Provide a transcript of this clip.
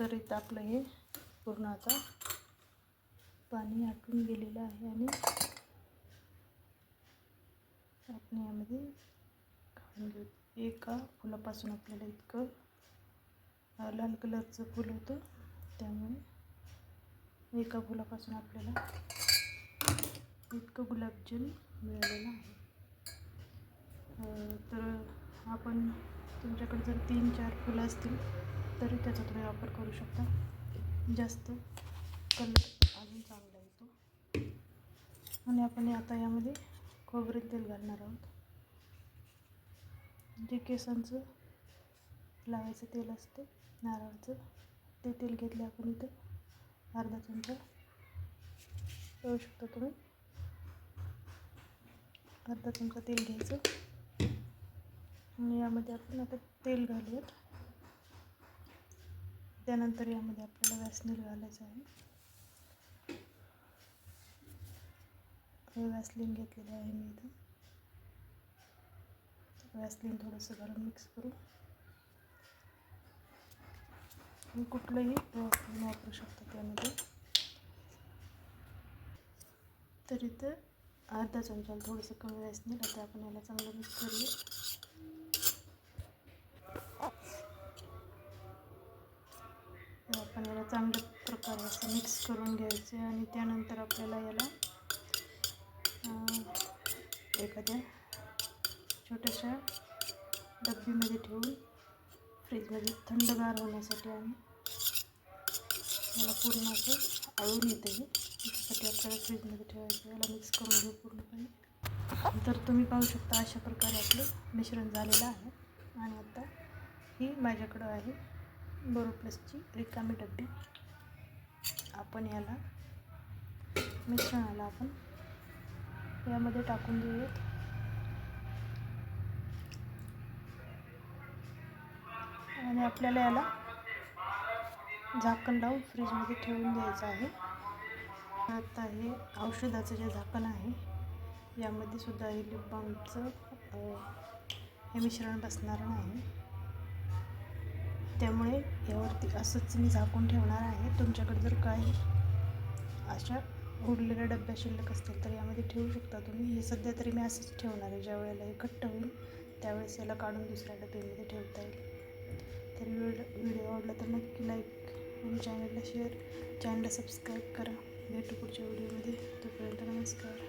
तर इथं आपलं हे पूर्ण आता पाणी आटून गेलेलं आहे आणि आपण यामध्ये काढून घेऊ. एका फुलापासून आपल्याला इतकं लाल कलरचं फूल होतं त्यामुळे एका फुलापासून आपल्याला इतकं गुलाबजल मिळालेलं आहे. तर आपण तुमच्याकडे जर तीन चार फुलं असतील तरी त्याचा तुम्ही वापर करू शकता. जास्त कलर अजून चांगला येतो. आणि आपण आता यामध्ये खोबरेल तेल घालणार आहोत. जे केसांचं लावायचं तेल असतं नारळाचं ते तेल घेतले आपण इथं. अर्धा चमचा. लावू शकता तुम्ही. अर्धा चमचा तेल घ्यायचं. आणि यामध्ये आपण आता तेल घालूयात. त्यानंतर यामध्ये आपल्याला वॅसलीन घालायचं आहे. हे वॅसलीन घेतलेलं आहे मी इथं. वॅसलीन थोडंसं घालून मिक्स करू कुठलंही वापरू शकतो त्यामध्ये. तर इथं अर्धा चमचा थोडंसं कमी वॅसलीन आता आपण याला चांगलं मिक्स करूया. आपण याला चांगल्या प्रकारे असं मिक्स करून घ्यायचं आणि त्यानंतर आपल्याला याला एखाद्या छोट्याशा डब्बीमध्ये ठेवून फ्रीजमध्ये थंडगार होण्यासाठी आम्ही याला पूर्ण असं आळून येतं हे त्यासाठी आपल्याला फ्रीजमध्ये ठेवायचं याला मिक्स करून घेऊ पूर्णपणे. तर तुम्ही पाहू शकता अशा प्रकारे आपलं मिश्रण झालेलं आहे. आणि आता ही माझ्याकडं आहे. बोरोप्लसची रिकामी डब्बी. आपण याला मिश्रणाला आपण यामध्ये टाकून देऊयात आणि आपल्याला याला झाकण लावून फ्रीजमध्ये ठेवून द्यायचं आहे. आता हे औषधाचं जे झाकण आहे यामध्ये सुद्धा हे लिप बामचं हे मिश्रण बसणार नाही. त्यामुळे यावरती असंच मी झाकून ठेवणार आहे. तुमच्याकडे जर काही अशा उरलेल्या डब्या शिल्लक असतील तर यामध्ये ठेवू शकता तुम्ही. हे सध्या तरी मी असंच ठेवणार आहे. ज्या वेळेला हे घट्ट होईल त्यावेळेस याला काढून दुसऱ्या डब्यामध्ये ठेवता येईल. तर व्हिडिओ व्हिडिओ आवडला तर नक्की लाईक आणि चॅनलला शेअर चॅनलला सबस्क्राईब करा. भेटू पुढच्या व्हिडिओमध्ये. तोपर्यंत नमस्कार.